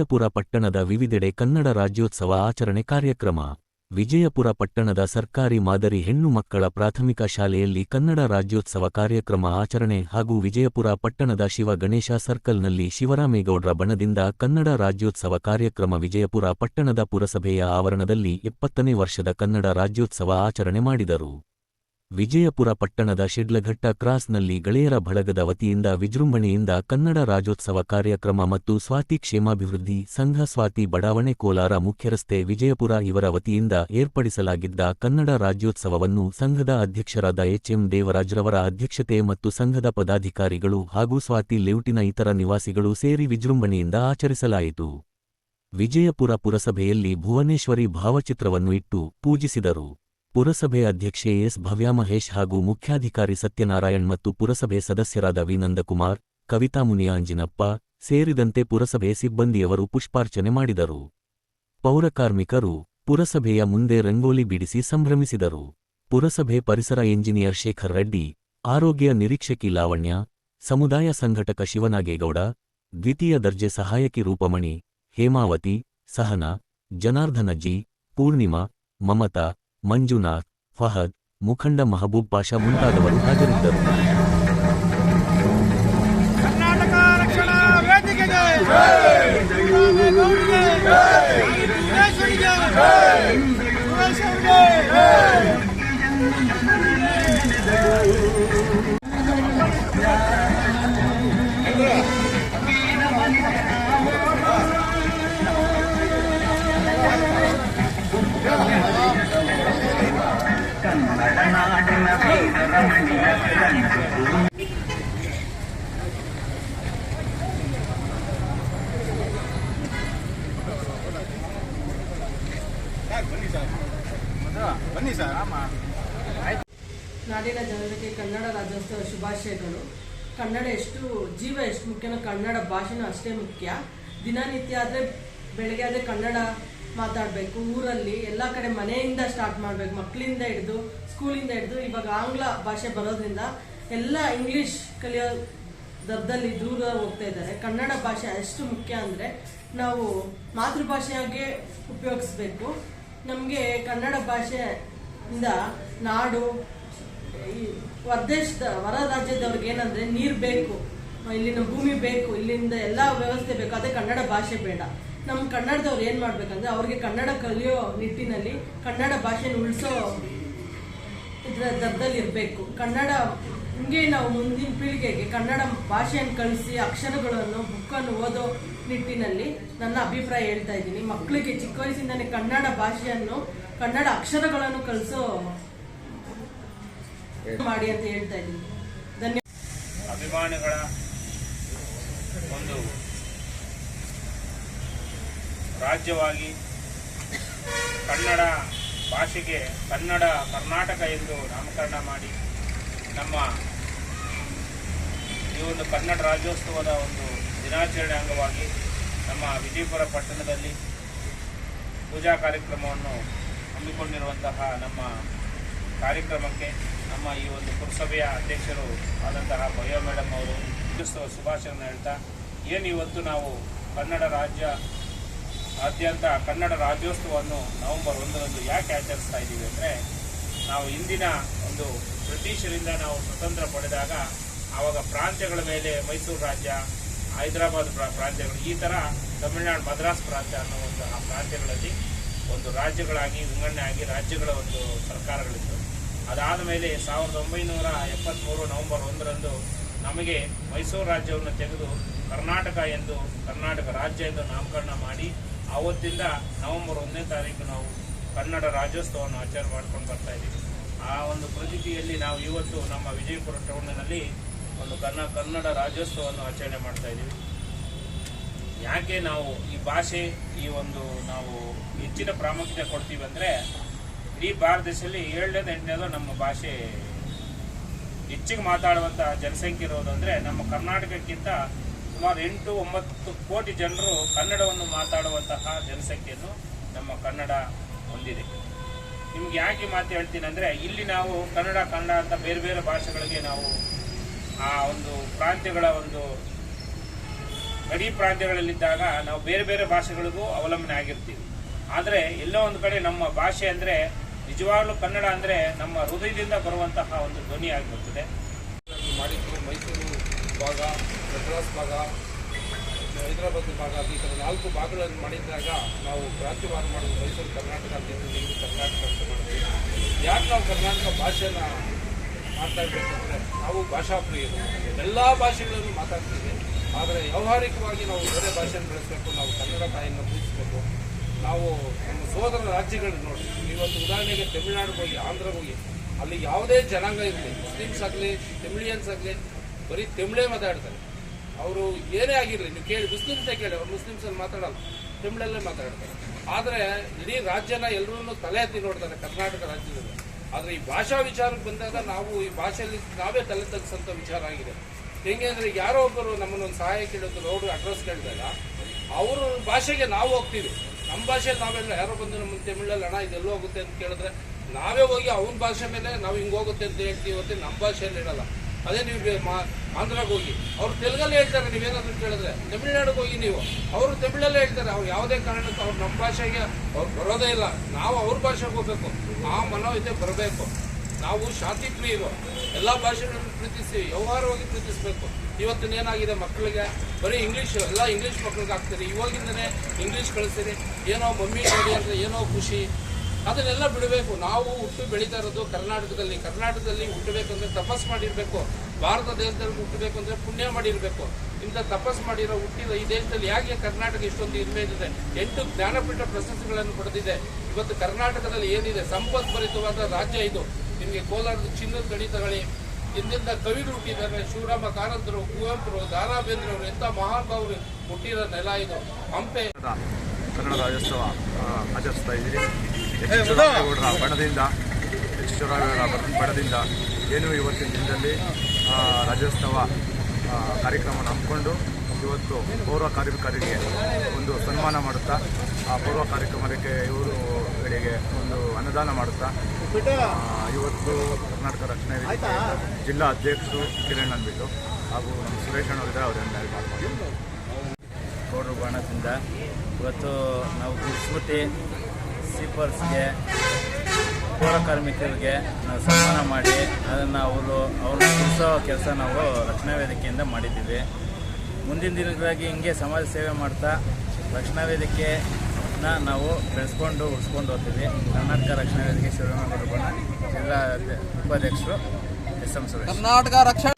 ವಿಜಯಪುರ ಪಟ್ಟಣದ ವಿವಿಧೆಡೆ ಕನ್ನಡ ರಾಜ್ಯೋತ್ಸವ ಆಚರಣೆ ಕಾರ್ಯಕ್ರಮ. ವಿಜಯಪುರ ಪಟ್ಟಣದ ಸರ್ಕಾರಿ ಮಾದರಿ ಹೆಣ್ಣು ಮಕ್ಕಳ ಪ್ರಾಥಮಿಕ ಶಾಲೆಯಲ್ಲಿ ಕನ್ನಡ ರಾಜ್ಯೋತ್ಸವ ಕಾರ್ಯಕ್ರಮ ಆಚರಣೆ ಹಾಗೂ ವಿಜಯಪುರ ಪಟ್ಟಣದ ಶಿವ ಗಣೇಶ ಸರ್ಕಲ್ನಲ್ಲಿ ಶಿವರಾಮೇಗೌಡರ ಬಣದಿಂದ ಕನ್ನಡ ರಾಜ್ಯೋತ್ಸವ ಕಾರ್ಯಕ್ರಮ ವಿಜಯಪುರ ಪಟ್ಟಣದ ಪುರಸಭೆಯ ಆವರಣದಲ್ಲಿ ಎಪ್ಪತ್ತನೇ ವರ್ಷದ ಕನ್ನಡ ರಾಜ್ಯೋತ್ಸವ ಆಚರಣೆ ಮಾಡಿದರು. ವಿಜಯಪುರ ಪಟ್ಟಣದ ಶಿಡ್ಲಘಟ್ಟ ಕ್ರಾಸ್ನಲ್ಲಿ ಗೆಳೆಯರ ಬಳಗದ ವತಿಯಿಂದ ವಿಜೃಂಭಣೆಯಿಂದ ಕನ್ನಡ ರಾಜ್ಯೋತ್ಸವ ಕಾರ್ಯಕ್ರಮ ಮತ್ತು ಸ್ವಾತಿ ಕ್ಷೇಮಾಭಿವೃದ್ಧಿ ಸಂಘ ಸ್ವಾತಿ ಬಡಾವಣೆ ಕೋಲಾರ ಮುಖ್ಯರಸ್ತೆ ವಿಜಯಪುರ ಇವರ ವತಿಯಿಂದ ಏರ್ಪಡಿಸಲಾಗಿದ್ದ ಕನ್ನಡ ರಾಜ್ಯೋತ್ಸವವನ್ನು ಸಂಘದ ಅಧ್ಯಕ್ಷರಾದ ಎಚ್ಎಂ ದೇವರಾಜ್ರವರ ಅಧ್ಯಕ್ಷತೆ ಮತ್ತು ಸಂಘದ ಪದಾಧಿಕಾರಿಗಳು ಹಾಗೂ ಸ್ವಾತಿ ಲೇಔಟಿನ ಇತರ ನಿವಾಸಿಗಳು ಸೇರಿ ವಿಜೃಂಭಣೆಯಿಂದ ಆಚರಿಸಲಾಯಿತು. ವಿಜಯಪುರ ಪುರಸಭೆಯಲ್ಲಿ ಭುವನೇಶ್ವರಿ ಭಾವಚಿತ್ರವನ್ನು ಇಟ್ಟು ಪೂಜಿಸಿದರು. ಪುರಸಭೆ ಅಧ್ಯಕ್ಷೆ ಎಸ್. ಭವ್ಯಾ ಮಹೇಶ್ ಹಾಗೂ ಮುಖ್ಯಾಧಿಕಾರಿ ಸತ್ಯನಾರಾಯಣ್ ಮತ್ತು ಪುರಸಭೆ ಸದಸ್ಯರಾದ ವಿನಂದಕುಮಾರ್ ಕವಿತಾ ಮುನಿಯಾಂಜಿನಪ್ಪ ಸೇರಿದಂತೆ ಪುರಸಭೆ ಸಿಬ್ಬಂದಿಯವರು ಪುಷ್ಪಾರ್ಚನೆ ಮಾಡಿದರು. ಪೌರಕಾರ್ಮಿಕರು ಪುರಸಭೆಯ ಮುಂದೆ ರಂಗೋಲಿ ಬಿಡಿಸಿ ಸಂಭ್ರಮಿಸಿದರು. ಪುರಸಭೆ ಪರಿಸರ ಎಂಜಿನಿಯರ್ ಶೇಖರ್ ರೆಡ್ಡಿ, ಆರೋಗ್ಯ ನಿರೀಕ್ಷಕಿ ಲಾವಣ್ಯ, ಸಮುದಾಯ ಸಂಘಟಕ ಶಿವನಾಗೇಗೌಡ, ದ್ವಿತೀಯ ದರ್ಜೆ ಸಹಾಯಕಿ ರೂಪಮಣಿ, ಹೇಮಾವತಿ, ಸಹನ, ಜನಾರ್ದನ ಜಿ, ಪೂರ್ಣಿಮಾ, ಮಮತಾ ಮಂಜುನಾಥ್ ಫಹದ್ ಮುಖಂಡ ಮಹಬೂಬ್ ಪಾಷಾ ಮುಂತಾದವರು ಹಾಜರಿದ್ದರು ನಾಡಿನ ಜನರಿಗೆ ಕನ್ನಡ ರಾಜ್ಯೋತ್ಸವ ಶುಭಾಶಯಗಳು. ಕನ್ನಡ ಎಷ್ಟು, ಜೀವ ಎಷ್ಟು ಮುಖ್ಯನೋ ಕನ್ನಡ ಭಾಷೆನೂ ಅಷ್ಟೇ ಮುಖ್ಯ. ದಿನನಿತ್ಯ ಆದರೆ ಬೆಳಗ್ಗೆ ಆದರೆ ಕನ್ನಡ ಮಾತಾಡಬೇಕು. ಊರಲ್ಲಿ ಎಲ್ಲ ಕಡೆ ಮನೆಯಿಂದ ಸ್ಟಾರ್ಟ್ ಮಾಡಬೇಕು. ಮಕ್ಕಳಿಂದ ಹಿಡಿದು ಸ್ಕೂಲಿಂದ ಹಿಡಿದು ಇವಾಗ ಆಂಗ್ಲ ಭಾಷೆ ಬರೋದ್ರಿಂದ ಎಲ್ಲ ಇಂಗ್ಲೀಷ್ ಕಲಿಯೋ ದರದಲ್ಲಿ ದೂರ ಹೋಗ್ತಾ ಇದ್ದಾರೆ. ಕನ್ನಡ ಭಾಷೆ ಎಷ್ಟು ಮುಖ್ಯ ಅಂದರೆ ನಾವು ಮಾತೃಭಾಷೆಯಾಗೆ ಉಪಯೋಗಿಸ್ಬೇಕು. ನಮಗೆ ಕನ್ನಡ ಭಾಷೆಯಿಂದ ನಾಡು, ಈ ಹೊರದೇಶದ, ಹೊರ ರಾಜ್ಯದವ್ರಿಗೆ ಏನಂದ್ರೆ ನೀರು ಬೇಕು. ಇಲ್ಲಿನ ಭೂಮಿ ಬೇಕು. ಇಲ್ಲಿಂದ ಎಲ್ಲ ವ್ಯವಸ್ಥೆ ಬೇಕು. ಅದೇ ಕನ್ನಡ ಭಾಷೆ ಬೇಡ. ನಮ್ಮ ಕನ್ನಡದವ್ರು ಏನು ಮಾಡಬೇಕಂದ್ರೆ ಅವ್ರಿಗೆ ಕನ್ನಡ ಕಲಿಯೋ ನಿಟ್ಟಿನಲ್ಲಿ ಕನ್ನಡ ಭಾಷೆನ ಉಳಿಸೋ ಇದರ ದರದಲ್ಲಿ ಇರಬೇಕು. ಕನ್ನಡ, ಹಿಂಗೆ ನಾವು ಮುಂದಿನ ಪೀಳಿಗೆಗೆ ಕನ್ನಡ ಭಾಷೆಯನ್ನು ಕಲಿಸಿ ಅಕ್ಷರಗಳನ್ನು, ಬುಕ್ಕನ್ನು ಓದೋ ನಿಟ್ಟಿನಲ್ಲಿ ನನ್ನ ಅಭಿಪ್ರಾಯ ಹೇಳ್ತಾ ಇದ್ದೀನಿ. ಮಕ್ಕಳಿಗೆ ಚಿಕ್ಕ ವಯಸ್ಸಿಂದನೇ ಕನ್ನಡ ಭಾಷೆಯನ್ನು, ಕನ್ನಡ ಅಕ್ಷರಗಳನ್ನು ಕಲಿಸೋ ಮಾಡಿ ಅಂತ ಹೇಳ್ತಾ ಇದ್ದೀನಿ. ಧನ್ಯವಾದ ಅಭಿಮಾನಿಗಳ ಒಂದು ರಾಜ್ಯವಾಗಿ ಕನ್ನಡ ಭಾಷೆಗೆ ಕನ್ನಡ, ಕರ್ನಾಟಕ ಎಂದು ನಾಮಕರಣ ಮಾಡಿ ನಮ್ಮ ಈ ಒಂದು ಕನ್ನಡ ರಾಜ್ಯೋತ್ಸವದ ಒಂದು ದಿನಾಚರಣೆ ಅಂಗವಾಗಿ ನಮ್ಮ ವಿಜಯಪುರ ಪಟ್ಟಣದಲ್ಲಿ ಪೂಜಾ ಕಾರ್ಯಕ್ರಮವನ್ನು ಹಮ್ಮಿಕೊಂಡಿರುವಂತಹ ನಮ್ಮ ಕಾರ್ಯಕ್ರಮಕ್ಕೆ ನಮ್ಮ ಈ ಒಂದು ಪುರಸಭೆಯ ಅಧ್ಯಕ್ಷರು ಆದಂತಹ ಭವ್ಯ ಮೇಡಮ್ ಅವರು ರಾಜ್ಯೋತ್ಸವ ಶುಭಾಶಯವನ್ನು ಹೇಳ್ತಾ, ಏನು ಇವತ್ತು ನಾವು ಕನ್ನಡ ರಾಜ್ಯ ಆದ್ಯಂತ ಕನ್ನಡ ರಾಜ್ಯೋತ್ಸವವನ್ನು ನವೆಂಬರ್ ಒಂದರಂದು ಯಾಕೆ ಆಚರಿಸ್ತಾ ಇದ್ದೀವಿ ಅಂದರೆ, ನಾವು ಇಂದಿನ ಒಂದು ಬ್ರಿಟಿಷರಿಂದ ನಾವು ಸ್ವತಂತ್ರ ಪಡೆದಾಗ ಆವಾಗ ಪ್ರಾಂತ್ಯಗಳ ಮೇಲೆ ಮೈಸೂರು ರಾಜ್ಯ, ಹೈದರಾಬಾದ್ ಪ್ರಾ- ಪ್ರಾಂತ್ಯಗಳು, ಈ ಥರ ತಮಿಳುನಾಡು ಮದ್ರಾಸ್ ಪ್ರಾಂತ್ಯ ಅನ್ನೋ ಒಂದು ಆ ಪ್ರಾಂತ್ಯಗಳಲ್ಲಿ ಒಂದು ರಾಜ್ಯಗಳಾಗಿ ವಿಂಗಡಣೆ ಆಗಿ ರಾಜ್ಯಗಳ ಒಂದು ಸರ್ಕಾರಗಳಿತ್ತು. ಅದಾದ ಮೇಲೆ ಸಾವಿರದ ಒಂಬೈನೂರ ಎಪ್ಪತ್ತ್ಮೂರು ನವೆಂಬರ್ ಒಂದರಂದು ನಮಗೆ ಮೈಸೂರು ರಾಜ್ಯವನ್ನು ತೆಗೆದು ಕರ್ನಾಟಕ ಎಂದು, ಕರ್ನಾಟಕ ರಾಜ್ಯ ಎಂದು ನಾಮಕರಣ ಮಾಡಿ ಆವತ್ತಿಂದ ನವೆಂಬರ್ ಒಂದನೇ ತಾರೀಕು ನಾವು ಕನ್ನಡ ರಾಜ್ಯೋತ್ಸವವನ್ನು ಆಚರಣೆ ಮಾಡ್ಕೊಂಡು ಬರ್ತಾ ಇದ್ದೀವಿ. ಆ ಒಂದು ಪ್ರತೀತಿಯಲ್ಲಿ ನಾವು ಇವತ್ತು ನಮ್ಮ ವಿಜಯಪುರ ಟೌನಿನಲ್ಲಿ ಒಂದು ಕನ್ನ, ಕನ್ನಡ ರಾಜ್ಯೋತ್ಸವವನ್ನು ಆಚರಣೆ ಮಾಡ್ತಾ ಇದ್ದೀವಿ. ಯಾಕೆ ನಾವು ಈ ಭಾಷೆ, ಈ ಒಂದು ನಾವು ಹೆಚ್ಚಿನ ಪ್ರಾಮುಖ್ಯತೆ ಕೊಡ್ತೀವಿ ಅಂದರೆ ಇಡೀ ಭಾರತ ದೇಶದಲ್ಲಿ ಏಳನೇದು, ಎಂಟನೇದು ನಮ್ಮ ಭಾಷೆ ಹೆಚ್ಚಿಗೆ ಮಾತಾಡುವಂಥ ಜನಸಂಖ್ಯೆ ಇರೋದು ಅಂದರೆ ನಮ್ಮ ಕರ್ನಾಟಕಕ್ಕಿಂತ ಸುಮಾರು ಎಂಟು ಒಂಬತ್ತು ಕೋಟಿ ಜನರು ಕನ್ನಡವನ್ನು ಮಾತಾಡುವಂತಹ ಜನಸಂಖ್ಯೆಯನ್ನು ನಮ್ಮ ಕನ್ನಡ ಹೊಂದಿದೆ. ನಿಮ್ಗೆ ಯಾಕೆ ಮಾತು ಹೇಳ್ತೀನಿ ಅಂದರೆ, ಇಲ್ಲಿ ನಾವು ಕನ್ನಡ ಕನ್ನಡ ಅಂತ ಬೇರೆ ಬೇರೆ ಭಾಷೆಗಳಿಗೆ ನಾವು ಆ ಒಂದು ಪ್ರಾಂತ್ಯಗಳ ಒಂದು ಗಡಿ ಪ್ರಾಂತ್ಯಗಳಲ್ಲಿದ್ದಾಗ ನಾವು ಬೇರೆ ಬೇರೆ ಭಾಷೆಗಳಿಗೂ ಅವಲಂಬನೆ ಆಗಿರ್ತೀವಿ. ಆದರೆ ಎಲ್ಲೋ ಒಂದು ಕಡೆ ನಮ್ಮ ಭಾಷೆ ಅಂದರೆ ನಿಜವಾಗ್ಲೂ ಕನ್ನಡ ಅಂದರೆ ನಮ್ಮ ಹೃದಯದಿಂದ ಬರುವಂತಹ ಒಂದು ಧ್ವನಿ ಆಗಿರುತ್ತದೆ ಮಾಡಿದ್ದು ಮೈಸೂರು ಭಾಗ ಮದ್ರಾಸ್ ಭಾಗ ಹೈದರಾಬಾದ್ ಭಾಗ, ಈ ಥರ ನಾಲ್ಕು ಭಾಗಗಳನ್ನು ಮಾಡಿದಾಗ ನಾವು ಕ್ರಾಂತಿವಾರ ಮಾಡೋದು ಮೈಸೂರು ಕರ್ನಾಟಕ ಅಂತ ಹೇಳಿ ಕರ್ನಾಟಕ ಅಂತ ಮಾಡಿದ್ವಿ. ಯಾಕೆ ನಾವು ಕರ್ನಾಟಕ ಭಾಷೆನ ಮಾತಾಡಬೇಕು ನಾವು ಭಾಷಾ ಪ್ರಿಯರು ಎಲ್ಲ ಭಾಷೆಗಳನ್ನು ಮಾತಾಡ್ತೀವಿ. ಆದರೆ ವ್ಯಾವಹಾರಿಕವಾಗಿ ನಾವು ಬೇರೆ ಭಾಷೆಯನ್ನು ಬೆಳೆಸಬೇಕು, ನಾವು ಕನ್ನಡ ತಾಯಿಯನ್ನು ಪ್ರೀತಿಸಬೇಕು ನಾವು ನಮ್ಮ ಸೋದರ ರಾಜ್ಯಗಳನ್ನ ನೋಡಿ. ಇವತ್ತು ಉದಾಹರಣೆಗೆ ತಮಿಳುನಾಡಿಗೆ ಹೋಗಿ, ಆಂಧ್ರ ಹೋಗಿ, ಅಲ್ಲಿ ಯಾವುದೇ ಜನಾಂಗ ಇರಲಿ, ಮುಸ್ಲಿಮ್ಸ್ ಆಗಲಿ, ತಮಿಳಿಯನ್ಸ್ ಆಗಲಿ, ಬರೀ ತಮಿಳೇ ಮಾತಾಡ್ತಾರೆ. ಅವರು ಏನೇ ಆಗಿರಲಿ, ನೀವು ಕೇಳಿ, ಮುಸ್ಲಿಮ್ಸೇ ಕೇಳಿ, ಅವ್ರು ಮುಸ್ಲಿಮ್ಸಲ್ಲಿ ಮಾತಾಡಲ್ಲ, ತಮಿಳಲ್ಲೇ ಮಾತಾಡ್ತಾರೆ. ಆದರೆ ಇಡೀ ರಾಜ್ಯನ ಎಲ್ಲರೂ ತಲೆ ಹತ್ತಿ ನೋಡ್ತಾರೆ ಕರ್ನಾಟಕ ರಾಜ್ಯದಲ್ಲಿ. ಆದರೆ ಈ ಭಾಷಾ ವಿಚಾರಕ್ಕೆ ಬಂದಾಗ ನಾವು ಈ ಭಾಷೆಯಲ್ಲಿ ನಾವೇ ತಲೆ ತಗ್ಸಂತ ವಿಚಾರ ಆಗಿದೆ. ಹೆಂಗೆ ಅಂದರೆ ಯಾರೋ ಒಬ್ಬರು ನಮ್ಮನ್ನು ಒಂದು ಸಹಾಯ ಕೇಳಿದ್ರು ಅವರು ಅಡ್ರೆಸ್ ಕೇಳಿದಾಗ, ಅವ್ರ ಭಾಷೆಗೆ ನಾವು ಹೋಗ್ತೀವಿ. ನಮ್ಮ ಭಾಷೆಯಲ್ಲಿ ನಾವೆಲ್ಲ ಯಾರೋ ಬಂದು ನಮ್ಮ ತಮಿಳಲ್ಲಿ ಹಣ ಇದೆಲ್ಲೋ ಹೋಗುತ್ತೆ? ಅಂತ ಕೇಳಿದ್ರೆ, ನಾವೇ ಹೋಗಿ ಅವನ ಭಾಷೆ ಮೇಲೆ ನಾವು ಹಿಂಗೆ ಹೋಗುತ್ತೆ ಅಂತ ಹೇಳ್ತೀವಿ ಅಂತ ನಮ್ಮ ಭಾಷೆಯಲ್ಲಿ ಹೇಳಲ್ಲ. ಅದೇ ನೀವು ಆಂಧ್ರಾಗೆ ಹೋಗಿ. ಅವ್ರು ತೆಲುಗಲ್ಲಿ ಹೇಳ್ತಾರೆ, ನೀವೇನಾದ್ರೂ ಕೇಳಿದ್ರೆ. ತಮಿಳ್ನಾಡಿಗೆ ಹೋಗಿ ನೀವು. ಅವರು ತಮಿಳಲ್ಲೇ ಹೇಳ್ತಾರೆ, ಅವ್ರು ಯಾವುದೇ ಕಾರಣಕ್ಕೂ ಅವ್ರು ನಮ್ಮ ಭಾಷೆಗೆ ಅವ್ರು ಬರೋದೇ ಇಲ್ಲ. ನಾವು ಅವ್ರ ಭಾಷೆಗೆ ಹೋಗ್ಬೇಕು. ಆ ಮನೋವಿದ್ಯೆ ಬರಬೇಕು. ನಾವು ಶಾಂತಿ ಪ್ರಿಯರು ಎಲ್ಲ ಭಾಷೆಗಳನ್ನು ಪ್ರೀತಿಸಿ, ವ್ಯವಹಾರವಾಗಿ ಪ್ರೀತಿಸಬೇಕು. ಇವತ್ತಿನ ಏನಾಗಿದೆ ಮಕ್ಕಳಿಗೆ? ಬರೀ ಇಂಗ್ಲೀಷ್ ಎಲ್ಲ ಇಂಗ್ಲೀಷ್ ಮಕ್ಕಳಿಗೆ ಹಾಕ್ತೀರಿ. ಇವಾಗಿಂದನೇ ಇಂಗ್ಲೀಷ್ ಕಳಿಸ್ತೀರಿ. ಏನೋ ಮಮ್ಮಿ ನೋಡಿ ಅಂದರೆ ಏನೋ ಖುಷಿ. ಅದನ್ನೆಲ್ಲ ಬಿಡಬೇಕು. ನಾವು ಹುಟ್ಟು ಬೆಳೀತಾ ಇರೋದು ಕರ್ನಾಟಕದಲ್ಲಿ. ಕರ್ನಾಟಕದಲ್ಲಿ ಹುಟ್ಟಬೇಕು ಅಂದರೆ ತಪಸ್ ಮಾಡಿರಬೇಕು. ಭಾರತ ದೇಶದಲ್ಲಿ ಹುಟ್ಟಬೇಕು ಅಂದರೆ ಪುಣ್ಯ ಮಾಡಿರಬೇಕು. ಇಂಥ ತಪಸ್ ಮಾಡಿರೋ ಹುಟ್ಟಿರೋ ಈ ದೇಶದಲ್ಲಿ ಯಾಕೆ ಕರ್ನಾಟಕ ಇಷ್ಟೊಂದು ಇನ್ಮೇಲಿದೆ ಎಂಟು ಜ್ಞಾನಪೀಠ ಪ್ರಶಸ್ತಿಗಳನ್ನು ಪಡೆದಿದೆ. ಇವತ್ತು ಕರ್ನಾಟಕದಲ್ಲಿ ಏನಿದೆ? ಸಂಪದ್ಭರಿತವಾದ ರಾಜ್ಯ ಇದು. ನಿಮಗೆ ಕೋಲಾರದ ಚಿನ್ನದ ಗಣಿ ತಗೊಳ್ಳಿ ಇಂದಿಂದ ಕವಿಗಳು ಹುಟ್ಟಿದ್ದಾರೆ ಶಿವರಾಮ ಕಾರಂತರು, ಕುವೆಂಪುರು ದಾರಾ ಬೇಂದ್ರವರು ಎಂಥ ಮಹಾನುಭಾವರು ಹುಟ್ಟಿರೋ ನೆಲ ಇದು. ಹಂಪೆ ಕನ್ನಡ ರಾಜ್ಯೋತ್ಸವ ಆಚರಿಸ್ತಾ ಇದ್ದೀರಿ. ಎಚ್ ಶಿವರಾಮೇಗೌಡರ ಬಣದಿಂದ ಎಚ್ ಶಿವರಾಮೇಗೌಡರ ಬಣದಿಂದ ಏನು ಇವತ್ತಿನ ದಿನದಲ್ಲಿ ಆ, ರಾಜ್ಯೋತ್ಸವ ಕಾರ್ಯಕ್ರಮವನ್ನು ಹಮ್ಮಿಕೊಂಡು ಇವತ್ತು ಪೌರ್ವ ಕಾರ್ಮಿಕರಿಗೆ ಒಂದು ಸನ್ಮಾನ ಮಾಡುತ್ತಾ ಆ ಪೌರ ಕಾರ್ಯಕ್ರಮಕ್ಕೆ ಇವರುಗಳಿಗೆ ಒಂದು ಅನುದಾನ ಮಾಡುತ್ತಾ ಇವತ್ತು ಕರ್ನಾಟಕ ರಕ್ಷಣೆ ವೇದಿಕೆ ಜಿಲ್ಲಾ ಅಧ್ಯಕ್ಷರು ಕಿರಣ್ ಅಂದ್ಬಿಟ್ಟು ಹಾಗೂ ನಮ್ಮ ಸುರೇಶ್ ಅಣ್ಣವರಿದ್ದಾರೆ ಅವರಿಂದ ಗೌಡ್ರ ಬಾಣದಿಂದ ಇವತ್ತು ನಾವು ಗುಡ್ಸ್ಬಿಟ್ಟು ಸೀಪರ್ಸ್ಗೆ ಪೌರ ಕಾರ್ಮಿಕರಿಗೆ ಸನ್ಮಾನ ಮಾಡಿ ಅದನ್ನು ಅವರು, ಅವ್ರನ್ನ ಉಳಿಸೋ ಕೆಲಸ ನಾವು ರಕ್ಷಣಾ ವೇದಿಕೆಯಿಂದ ಮಾಡಿದ್ದೀವಿ. ಮುಂದಿನ ದಿನಗಳಾಗಿ ಹಿಂಗೆ ಸಮಾಜ ಸೇವೆ ಮಾಡ್ತಾ ರಕ್ಷಣಾ ವೇದಿಕೆನ ನಾವು ಬೆಳೆಸ್ಕೊಂಡು, ಉಳಿಸ್ಕೊಂಡು ಹೋಗ್ತೀವಿ. ಕರ್ನಾಟಕ ರಕ್ಷಣಾ ವೇದಿಕೆ ಶಿವರಾಮೇಗೌಡ ಜಿಲ್ಲಾ ಉಪಾಧ್ಯಕ್ಷರು ಎಸ್ ಎಂ ಸುರೇಶ್. ಕರ್ನಾಟಕ ರಕ್ಷಣಾ